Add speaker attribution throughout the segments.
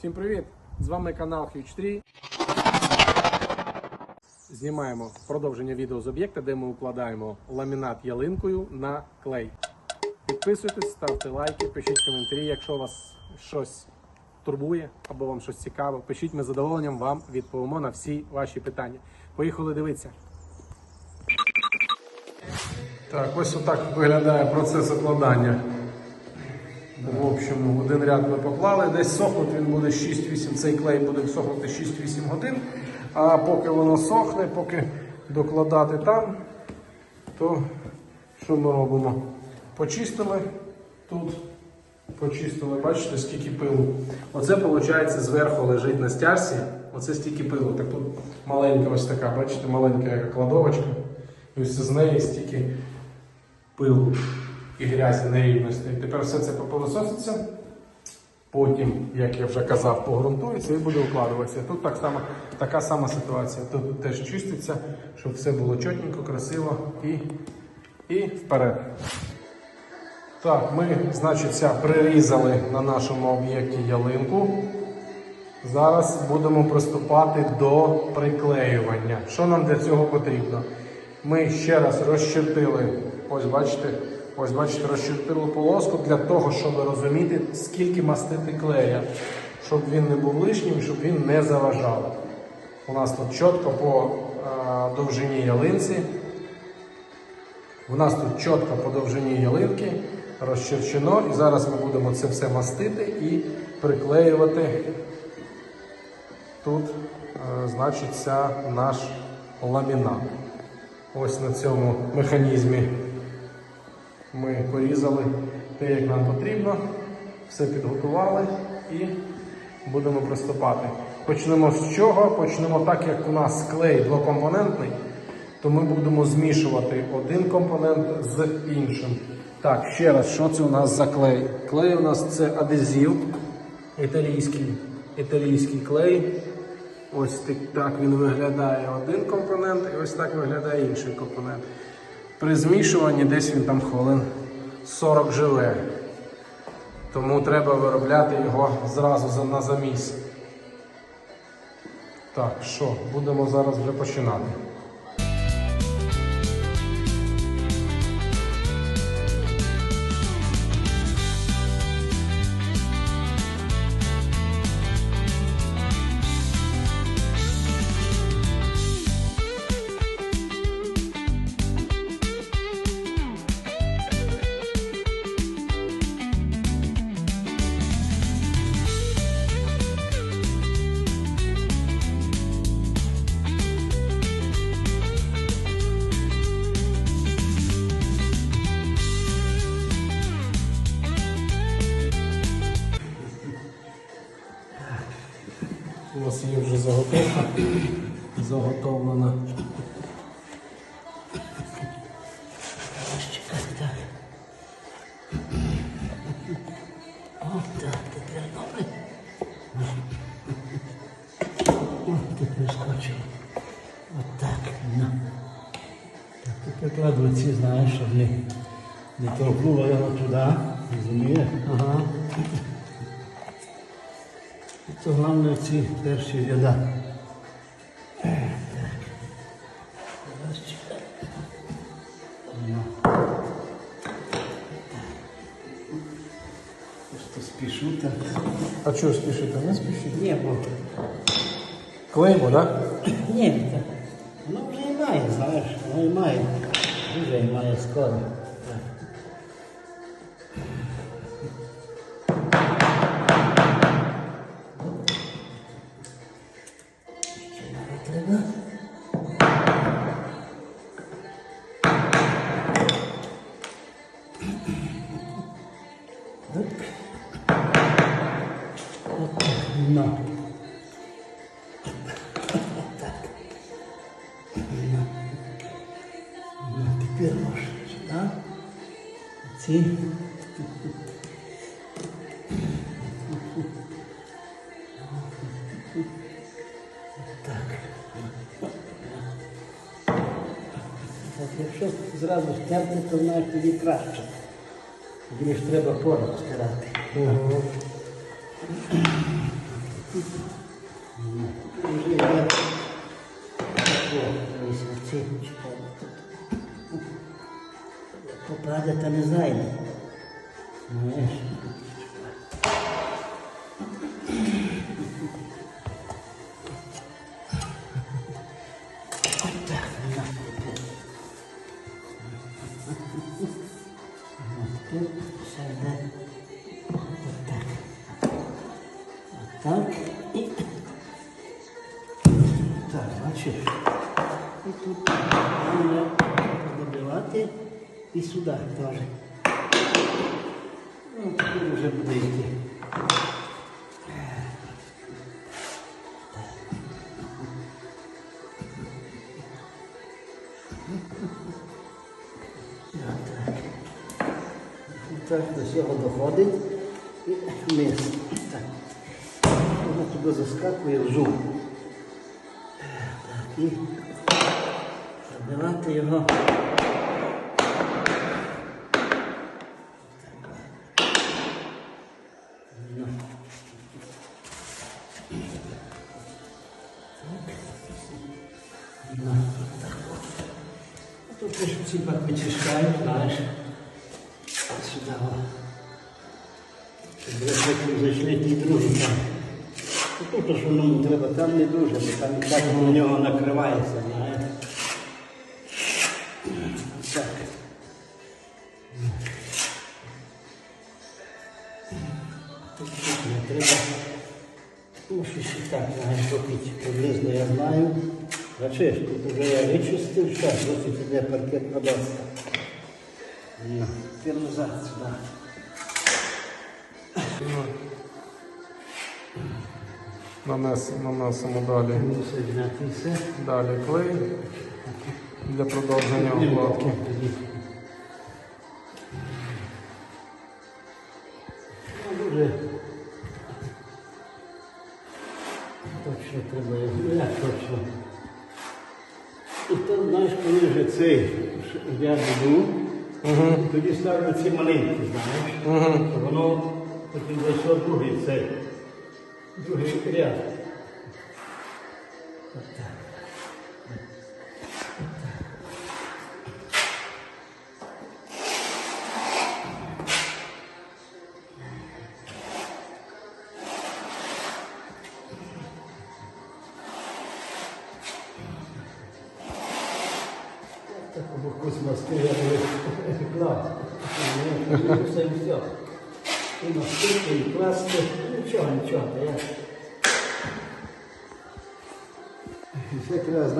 Speaker 1: Всім привіт! З вами канал Huge 3. Знімаємо продовження відео з об'єкта, де ми укладаємо ламінат ялинкою на клей. Підписуйтесь, ставте лайки, пишіть коментарі, якщо вас щось турбує або вам щось цікаве. Пишіть, ми з задоволенням вам відповімо на всі ваші питання. Поїхали дивитися. Так, ось отак виглядає процес укладання. Общем, один ряд ми поклали, десь сохнуть він буде 6-8, цей клей буде сохнути 6-8 годин. А поки воно сохне, поки докладати там, то що ми робимо? Почистили тут, почистили, бачите, скільки пилу. Оце, виходить, зверху лежить на стяжці, оце стільки пилу. Так тут маленька ось така, бачите, маленька кладовочка. І ось з неї стільки пилу і грязі нерівності. Тепер все це попилососиться. Потім, як я вже казав, погрунтується і буде укладуватися. Тут так само, така сама ситуація. Тут теж чиститься, щоб все було чотненько, красиво і, і вперед. Так, ми, значить, прирізали на нашому об'єкті ялинку. Зараз будемо приступати до приклеювання. Що нам для цього потрібно? Ми ще раз розчертили, ось бачите, ось бачите, розчертили полоску для того, щоб розуміти, скільки мастити клея, щоб він не був лишнім, щоб він не заважав. У нас тут чітко по е, довжині ялинці. У нас тут чітко по довжині ялинки розчерчено, і зараз ми будемо це все мастити і приклеювати тут, е, значиться, наш ламінат. Ось на цьому механізмі ми порізали те, як нам потрібно, все підготували і будемо приступати. Почнемо з чого? Почнемо так, як у нас клей двокомпонентний, то ми будемо змішувати один компонент з іншим. Так, ще раз, що це у нас за клей? Клей у нас це адезів, італійський, італійський клей. Ось так, він виглядає один компонент, і ось так виглядає інший компонент. При змішуванні десь він там хвилин 40 живе. Тому треба виробляти його зразу на заміс. Так, що, будемо зараз вже починати. У нас є вже заготовка. Заготовлена.
Speaker 2: Так. О, так, тепер добре. О, тут. Отак. Ну. Так, тепер кладу ці, знаєш, щоб не, торкнуло його туди. Розумієш? Ага. Це головне ці перші ряда. Спішу так.
Speaker 1: А чого спішити? Не спішіть.
Speaker 2: Ні, бо
Speaker 1: Клеїмо, так?
Speaker 2: ні, так. Воно вже і має, знаєш, воно і має. Вже і має скоро. една. Една. Една такива ножичета. Ци. Защото зразу стягнете, знаете, ви краще. Гриш треба пораз карати.
Speaker 1: Mm-hmm.
Speaker 2: Вже йде та не зайде. Тут все йде. Отак. І так, бачиш. І тут можна подобивати і сюди теж. Ну, тепер вже буде йти. Так, до цього доходить і вниз. Так. Туди заскакує в зуб. Так, і забивати його. Тут ж воно треба, там не дуже, бо там і так на нього накривається, знаєш. Так. Тут тут не треба. Ну, що ще так, знаєш, попіть. Приблизно я знаю. Бачиш, тут вже я вичистив, що досить іде паркетна доска. Ну, Тепер назад сюди.
Speaker 1: Нанесемо далі. Далі клей для продовження укладки.
Speaker 2: Ну, точно треба його. Як точно? І то, знаєш, коли вже цей я буду, тоді ставлю ці маленькі, знаєш. Воно потім зайшов другий цей. Другий ряд. Отак.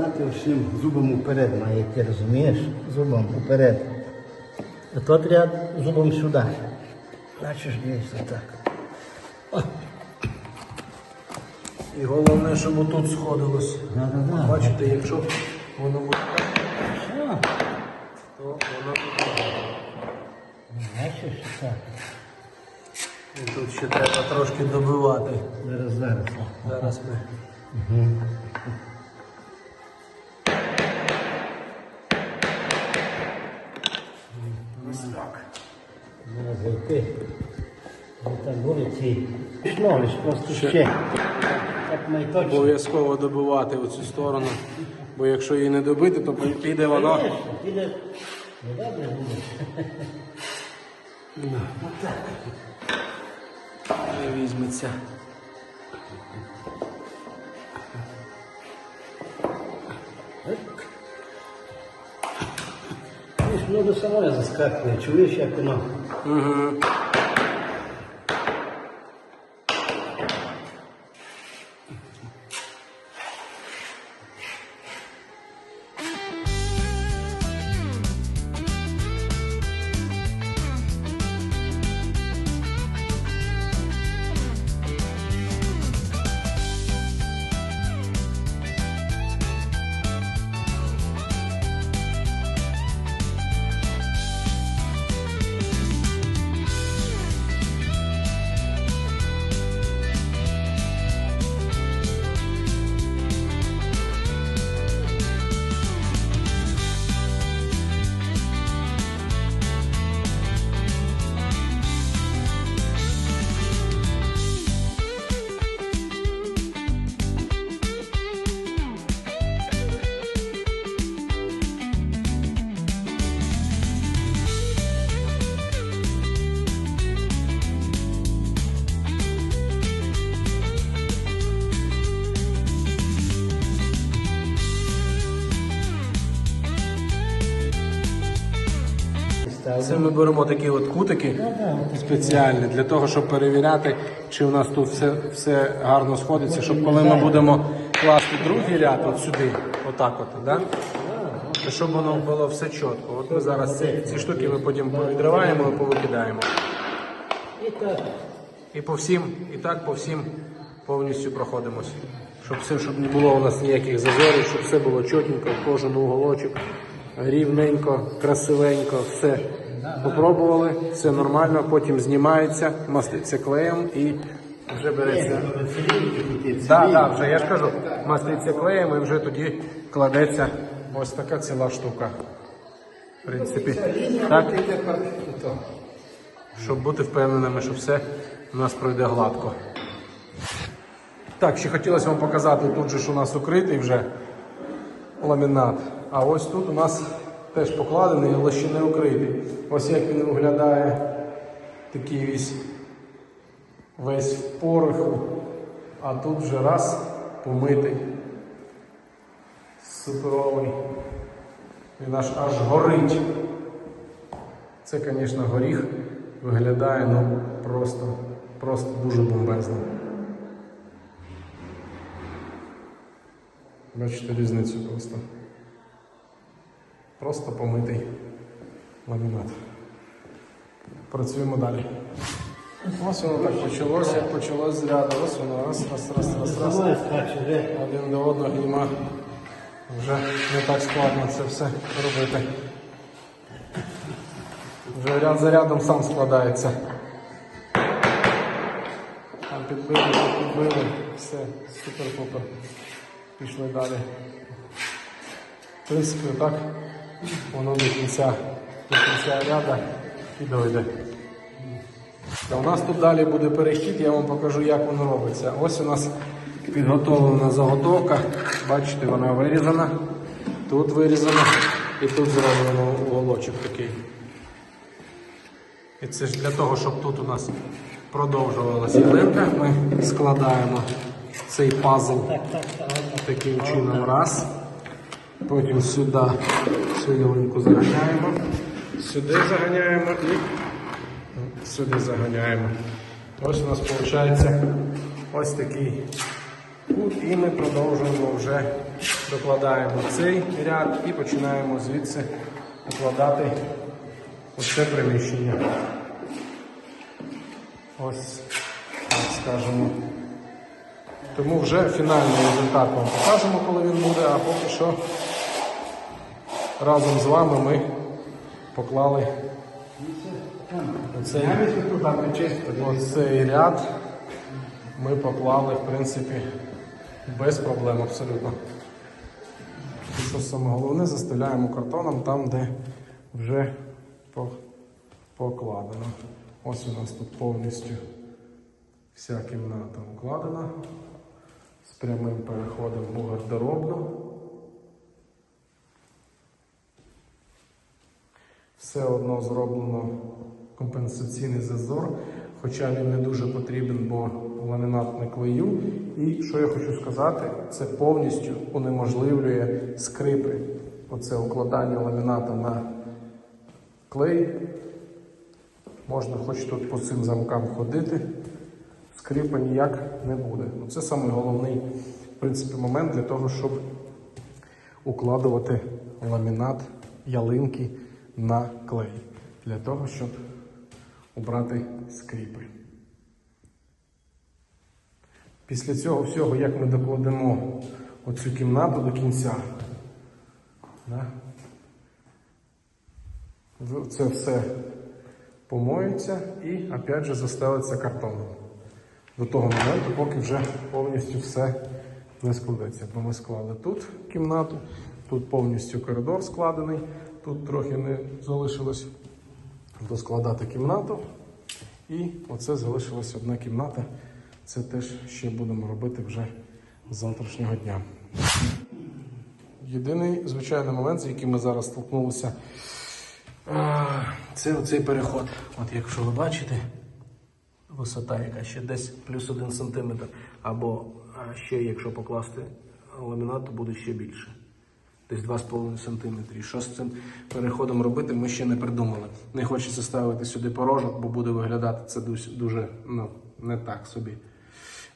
Speaker 2: Знати, чим зубом уперед має йти, розумієш? Зубом уперед. А тот ряд зубом сюди. Бачиш, дивишся так. О,
Speaker 1: І головне, щоб отут сходилось.
Speaker 2: да-да-да.
Speaker 1: Бачите, якщо воно буде так, то воно буде.
Speaker 2: Бачиш, так.
Speaker 1: І тут ще треба трошки добивати.
Speaker 2: Зараз, зараз.
Speaker 1: Зараз ми. Ось
Speaker 2: Зайти. Там просто ще.
Speaker 1: Обов'язково добивати оцю сторону, бо якщо її не добити, то піде.
Speaker 2: Конечно, піде. Ну, добре буде.
Speaker 1: Не візьметься.
Speaker 2: Воно до самої заскакує, чуєш, як воно.
Speaker 1: Угу. Це ми беремо такі от кутики спеціальні для того, щоб перевіряти, чи у нас тут все, все гарно сходиться, щоб коли ми будемо класти другий ряд от сюди, отак от, да? то щоб воно було все чітко. От ми зараз ці, ці штуки ми потім повідриваємо і повикидаємо.
Speaker 2: І
Speaker 1: по всім, і так по всім повністю проходимось. Щоб все, щоб не було у нас ніяких зазорів, щоб все було чотенько, кожен уголочок, рівненько, красивенько, все. Попробували, все нормально, потім знімається, маститься клеєм і вже береться. Так, так, вже я ж кажу, маститься клеєм і вже тоді кладеться ось така ціла штука. В принципі, так, щоб бути впевненими, що все у нас пройде гладко. Так, ще хотілося вам показати, тут же ж у нас укритий вже ламінат. А ось тут у нас теж покладений, але ще не укритий. Ось як він виглядає такий весь, весь в пороху. А тут вже раз помитий. Суперовий. Він аж аж горить. Це, звісно, горіх виглядає ну, просто, просто дуже бомбезно. Бачите різницю просто. Просто помитий ламінат. Працюємо далі. Ось воно так почалося, як почалось з ряду. Ось воно раз, раз, раз, раз, раз. Один до одного і нема. Вже не так складно це все робити. Вже ряд за рядом сам складається. Там підбили, підбили, все, супер-пупер. Пішли далі. В принципі, так воно до кінця, до кінця ряда і дойде. Та у нас тут далі буде перехід, я вам покажу, як воно робиться. Ось у нас підготовлена заготовка. Бачите, вона вирізана. Тут вирізана і тут зроблено уголочок такий. І це ж для того, щоб тут у нас продовжувалася ялинка, ми складаємо цей пазл таким чином раз. Потім сюди цю ялинку заганяємо, сюди заганяємо і сюди заганяємо. Ось у нас виходить ось такий кут, і ми продовжуємо вже докладаємо цей ряд і починаємо звідси укладати ось це приміщення. Ось так скажемо. Тому вже фінальний результат вам покажемо, коли він буде, а поки що разом з вами ми поклали оцей, оцей ряд. Ми поклали, в принципі, без проблем абсолютно. І що саме головне, застеляємо картоном там, де вже покладено. Ось у нас тут повністю вся кімната укладена з прямим переходом у гардеробну. Все одно зроблено компенсаційний зазор, хоча він не дуже потрібен, бо ламінат не клею. І що я хочу сказати, це повністю унеможливлює скрипи. Оце укладання ламіната на клей. Можна хоч тут по цим замкам ходити, скрипа ніяк не буде. Ну, Це головний в принципі, момент для того, щоб укладувати ламінат ялинки на клей. Для того, щоб убрати скріпи. Після цього всього, як ми докладемо оцю кімнату до кінця, це все помоється і опять же застелиться картоном. До того моменту, поки вже повністю все не складеться. Бо ми склали тут кімнату, тут повністю коридор складений, тут трохи не залишилось доскладати кімнату. І оце залишилась одна кімната. Це теж ще будемо робити вже з завтрашнього дня. Єдиний звичайний момент, з яким ми зараз столкнулися, це оцей переход. От якщо ви бачите, висота, яка ще десь плюс один сантиметр, або ще, якщо покласти ламінат, то буде ще більше. Десь 2,5 см. Що з цим переходом робити, ми ще не придумали. Не хочеться ставити сюди порожок, бо буде виглядати це дуже ну, не так собі.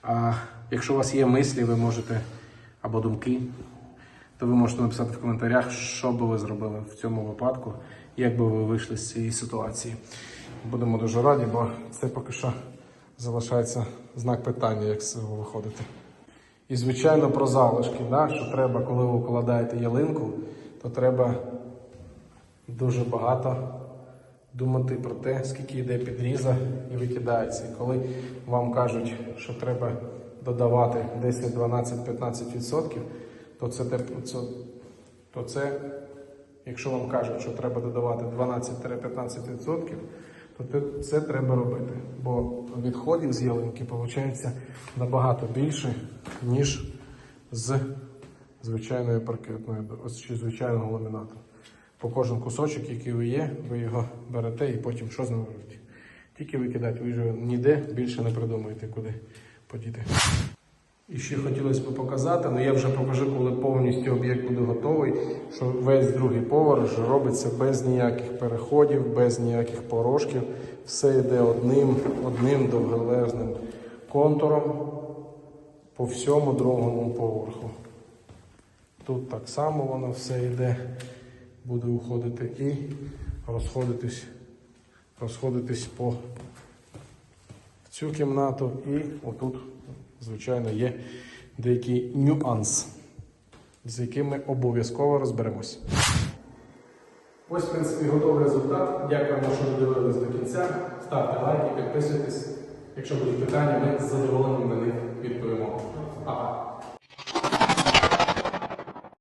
Speaker 1: А якщо у вас є мислі, ви можете або думки, то ви можете написати в коментарях, що би ви зробили в цьому випадку, як би ви вийшли з цієї ситуації. Будемо дуже раді, бо це поки що залишається знак питання, як з цього виходити. І, звичайно, про залишки, да? що треба, коли ви укладаєте ялинку, то треба дуже багато думати про те, скільки йде підріза і викидається. І коли вам кажуть, що треба додавати 10, 12, 15%, то це, то це якщо вам кажуть, що треба додавати 12-15%, то це треба робити. Бо відходів з ялинки виходить набагато більше, ніж з звичайної паркетної, чи звичайного ламінату. По кожен кусочок, який ви є, ви його берете і потім що з ним робите? Тільки викидати, ви вже ніде більше не придумаєте, куди подіти. І ще хотілося б показати, але я вже покажу, коли повністю об'єкт буде готовий, що весь другий поверх робиться без ніяких переходів, без ніяких порошків. Все йде одним, одним довгелезним контуром по всьому другому поверху. Тут так само воно все йде, буде уходити і розходитись, розходитись по цю кімнату і отут, звичайно, є деякий нюанс, з яким ми обов'язково розберемось. Ось, в принципі, готовий результат. Дякуємо, що додивились до кінця. Ставте лайки, підписуйтесь. Якщо будуть питання, ми з задоволенням на них відповімо. Па-па!